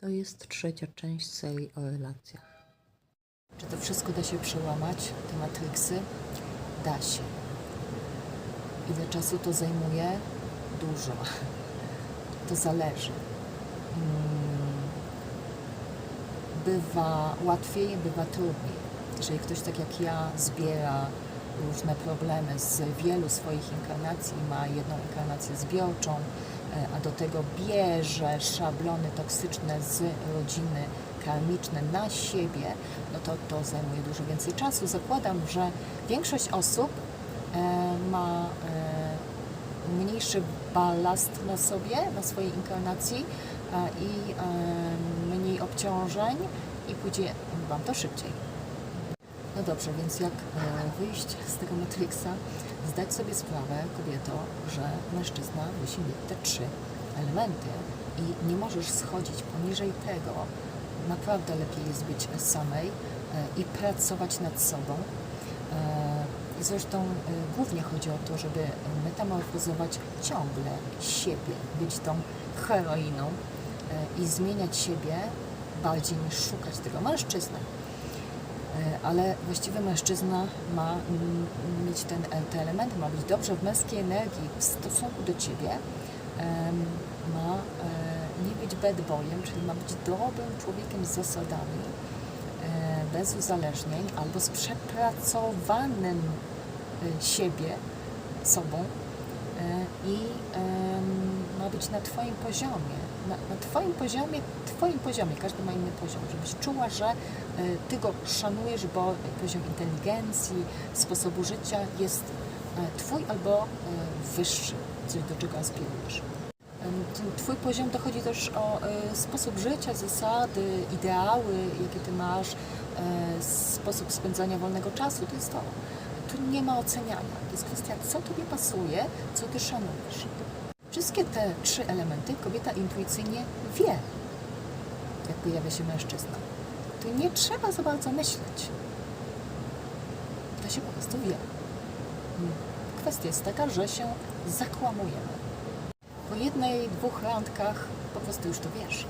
To jest trzecia część serii o relacjach. Czy to wszystko da się przełamać, te matryksy? Da się. Ile czasu to zajmuje? Dużo. To zależy. Mm. Bywa łatwiej, bywa trudniej. Jeżeli ktoś tak jak ja zbiera różne problemy z wielu swoich inkarnacji, ma jedną inkarnację zbiorczą, e, a do tego bierze szablony toksyczne z rodziny karmiczne na siebie, no to to zajmuje dużo więcej czasu. Zakładam, że większość osób e, ma e, mniejszy balast na sobie, na swojej inkarnacji i mniej obciążeń i pójdzie Wam to szybciej. No dobrze, więc jak e, wyjść z tego Matrixa, zdać sobie sprawę, kobieto, że mężczyzna musi mieć te trzy elementy i nie możesz schodzić poniżej tego. Naprawdę lepiej jest być samej e, i pracować nad sobą. E, zresztą głównie chodzi o to, żeby metamorfozować ciągle siebie, być tą heroiną i zmieniać siebie bardziej niż szukać tego mężczyzny. E, ale właściwy mężczyzna ma mm, mieć ten, te elementy, ma być dobrze w męskiej energii w stosunku do ciebie, ma e, nie być bad boyem, czyli ma być dobrym człowiekiem z zasadami, e, bez uzależnień albo z przepracowanym e, siebie, sobą e, i być na Twoim poziomie. Na, na Twoim poziomie, Twoim poziomie, każdy ma inny poziom, żebyś czuła, że e, Ty go szanujesz, bo poziom inteligencji, sposobu życia jest e, Twój albo e, wyższy, coś do czego aspirujesz. Twój poziom to chodzi też o sposób życia, zasady, ideały, jakie Ty masz, sposób spędzania wolnego czasu. To jest to. Tu nie ma oceniania. To jest kwestia, co Tobie pasuje, co Ty szanujesz. Wszystkie te trzy elementy kobieta intuicyjnie wie, jak pojawia się mężczyzna. Tu nie trzeba za bardzo myśleć. To się po prostu wie. Kwestia jest taka, że się zakłamujemy. Po jednej, dwóch randkach po prostu już to wiesz.